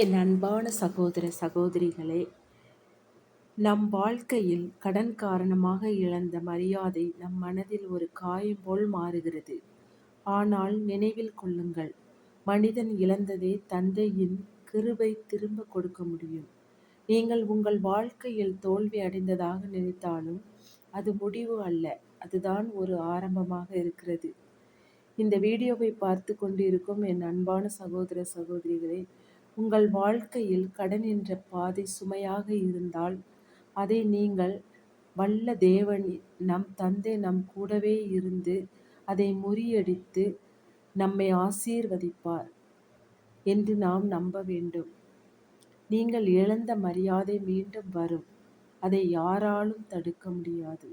என் அன்பான சகோதர சகோதரிகளே நம் வாழ்க்கையில் கடன் காரணமாக இழந்த மரியாதை நம் மனதில் ஒரு காயம் போல் மாறுகிறது. ஆனால் நினைவில் கொள்ளுங்கள் மனிதன் இழந்ததே தந்தையின் கிருபை திரும்ப கொடுக்க முடியும். நீங்கள் உங்கள் வாழ்க்கையில் தோல்வி அடைந்ததாக நினைத்தாலும் அது முடிவு அல்ல அதுதான் ஒரு ஆரம்பமாக இருக்கிறது. இந்த வீடியோவை பார்த்து கொண்டிருக்கும் என் அன்பான சகோதர சகோதரிகளே உங்கள் வாழ்க்கையில் கடன் என்ற பாதை சுமையாக இருந்தால் அதை நீங்கள் வல்ல தேவன் நம் தந்தை நம் கூடவே இருந்து அதை முறியடித்து நம்மை ஆசீர்வதிப்பார் என்று நாம் நம்ப வேண்டும். நீங்கள் இழந்த மரியாதை மீண்டும் வரும். அதை யாராலும் தடுக்க முடியாது.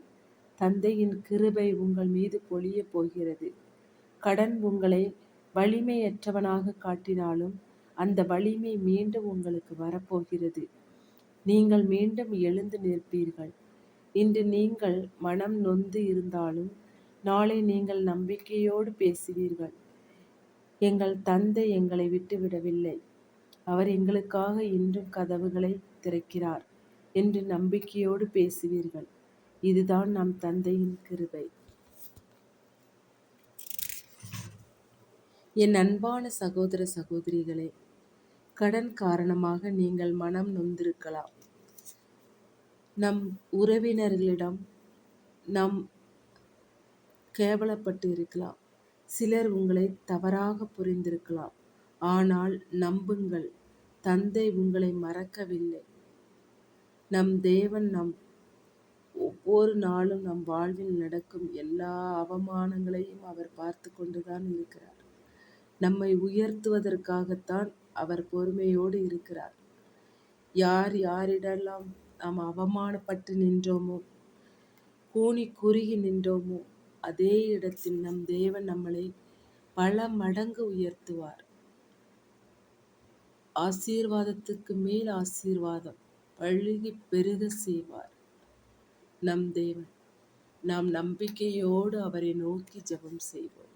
தந்தையின் கிருபை உங்கள் மீது பொழிய போகிறது. கடன் உங்களை வலிமையற்றவனாக காட்டினாலும் அந்த வலிமை மீண்டும் உங்களுக்கு வரப்போகிறது. நீங்கள் மீண்டும் எழுந்து நிற்பீர்கள். இன்று நீங்கள் மனம் நொந்து இருந்தாலும் நாளை நீங்கள் நம்பிக்கையோடு பேசுவீர்கள். எங்கள் தந்தை எங்களை விட்டுவிடவில்லை. அவர் எங்களுக்காக இன்றும் கதவுகளை திறக்கிறார் என்று நம்பிக்கையோடு பேசுவீர்கள். இதுதான் நம் தந்தையின் கிருபை. என் அன்பான சகோதர சகோதரிகளே கடன் காரணமாக நீங்கள் மனம் நொந்திருக்கலாம். நம் உறவினர்களிடம் நம் கேவலப்பட்டு இருக்கலாம். சிலர் உங்களை தவறாக புரிந்திருக்கலாம். ஆனால் நம்புங்கள் தந்தை உங்களை மறக்கவில்லை. நம் தேவன் நம் ஒவ்வொரு நாளும் நம் வாழ்வில் நடக்கும் எல்லா அவமானங்களையும் அவர் பார்த்து கொண்டுதான் இருக்கிறார். நம்மை உயர்த்துவதற்காகத்தான் அவர் பொறுமையோடு இருக்கிறார். யார் யாரிடெல்லாம் நாம் அவமானப்பட்டு நின்றோமோ கூனி குறுகி நின்றோமோ அதே இடத்தில் நம் தேவன் நம்மளை பல மடங்கு உயர்த்துவார். ஆசீர்வாதத்துக்கு மேல் ஆசீர்வாதம் பழுகி பெருக செய்வார். நம் தேவன் நாம் நம்பிக்கையோடு அவரை நோக்கி ஜெபம் செய்வோம்.